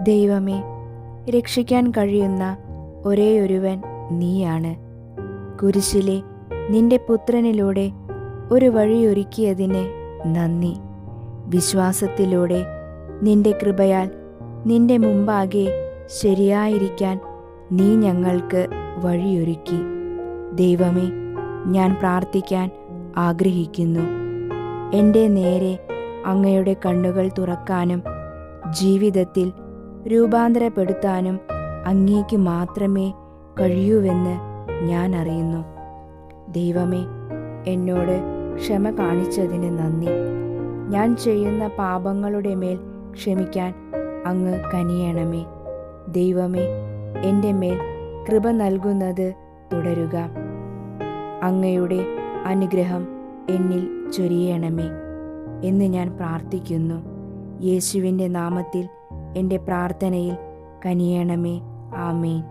ദൈവമേ രക്ഷിക്കാൻ കഴിയുന്ന ഒരേയൊരുവൻ നീയാണ്. കുരിശിലെ നിന്റെ പുത്രനിലൂടെ ഒരു വഴിയൊരുക്കിയതിന് നന്ദി. വിശ്വാസത്തിലൂടെ നിന്റെ കൃപയാൽ നിന്റെ മുമ്പാകെ ശരിയായിരിക്കാൻ നീ ഞങ്ങൾക്ക് വഴിയൊരുക്കി. ദൈവമേ ഞാൻ പ്രാർത്ഥിക്കാൻ ആഗ്രഹിക്കുന്നു. എന്റെ നേരെ അങ്ങയുടെ കണ്ണുകൾ തുറക്കാനും ജീവിതത്തിൽ രൂപാന്തരപ്പെടുത്താനും അങ്ങേക്ക് മാത്രമേ കഴിയൂവെന്ന് ഞാൻ അറിയുന്നു. ദൈവമേ എന്നോട് ക്ഷമ കാണിച്ചതിന് നന്ദി. ഞാൻ ചെയ്യുന്ന പാപങ്ങളുടെ മേൽ ക്ഷമിക്കാൻ അങ്ങ് കനിയണമേ. ദൈവമേ എന്റെ മേൽ കൃപ നൽകുന്നത് തുടരുക. അങ്ങയുടെ അനുഗ്രഹം എന്നിൽ ചൊരിയണമേ എന്ന് ഞാൻ പ്രാർത്ഥിക്കുന്നു. യേശുവിന്റെ നാമത്തിൽ എന്റെ പ്രാർത്ഥനയിൽ കനിയണമേ. ആമേൻ.